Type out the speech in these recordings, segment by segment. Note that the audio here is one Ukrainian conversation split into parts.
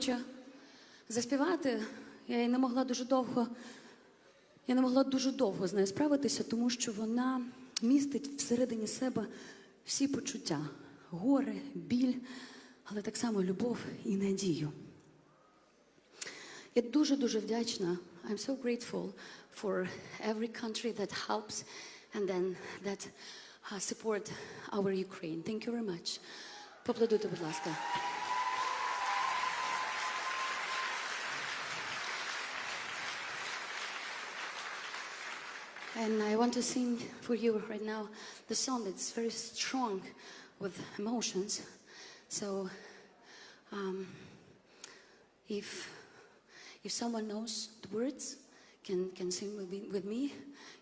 хоча заспівати я і не могла дуже довго. Я не могла дуже довго з нею справитися, тому що вона містить всередині себе всі почуття: горе, біль, але так само любов і надію. Я дуже дуже вдячна. I'm so grateful for every country that helps and then that uh, support our Ukraine. Thank you very much. Поаплодуйте, будь ласка. And I want to sing for you right now the song that's very strong with emotions. So, um, if if someone knows the words, can can sing with me, with me.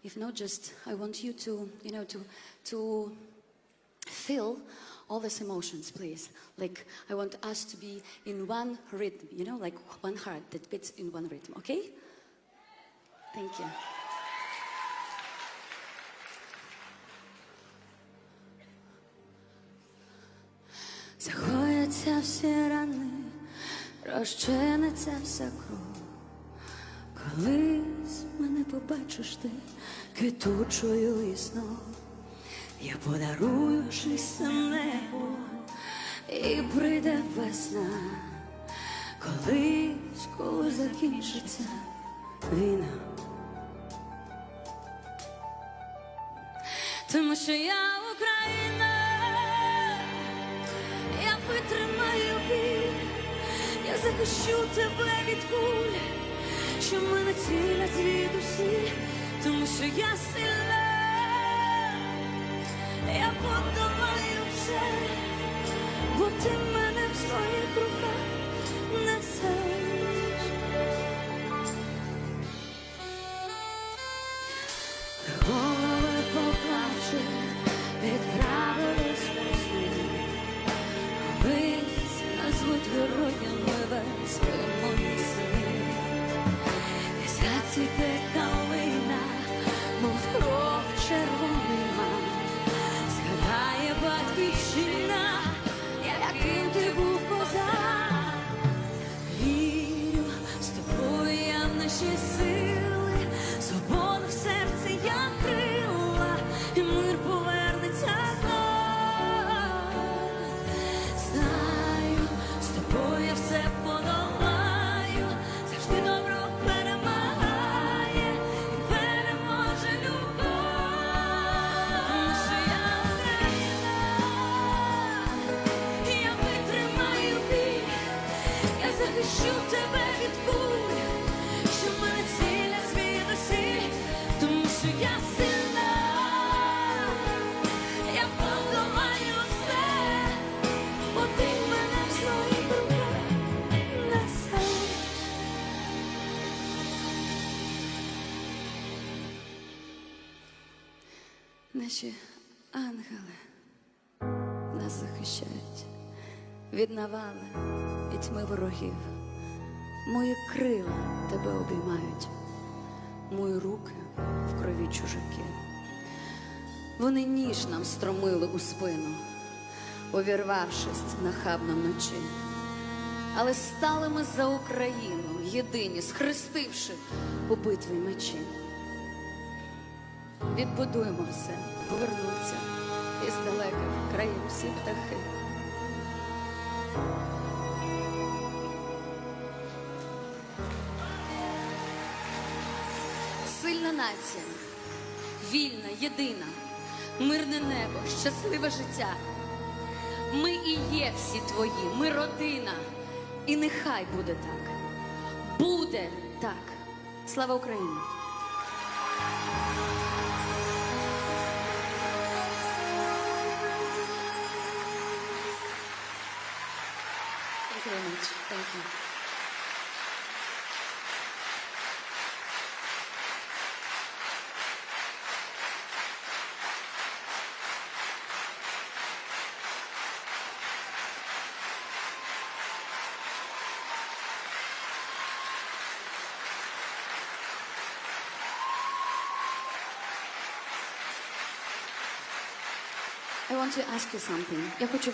If not, just I want you to you know to to feel all these emotions, please. Like I want us to be in one rhythm, you know, like one heart that beats in one rhythm. Okay? Thank you. Загояться всі рани, розчиниться вся кров. Колись мене побачиш ти квітучою і. Я подарую чисте небо і прийде весна. Колись, коли закінчиться війна. Тому що я захищу тебе від куль, що мене цілять звідусі, тому що я сильна, я подолаю все, бо ти мене в своїх руках несеш. Наші ангели нас захищають від навали і тьми ворогів. Мої крила тебе обіймають, мої руки в крові чужаки. Вони ніж нам стромили у спину, увірвавшись нахабно вночі. Але стали ми за Україну єдині, схрестивши у битві мечі. Відбудуємо все, повернуться із далеких країн всі птахи. Сильна нація, вільна, єдина, мирне небо, щасливе життя. Ми і є всі твої, ми родина. І нехай буде так. Буде так. Слава Україні! very much. Thank you. I want to ask you something. Я хочу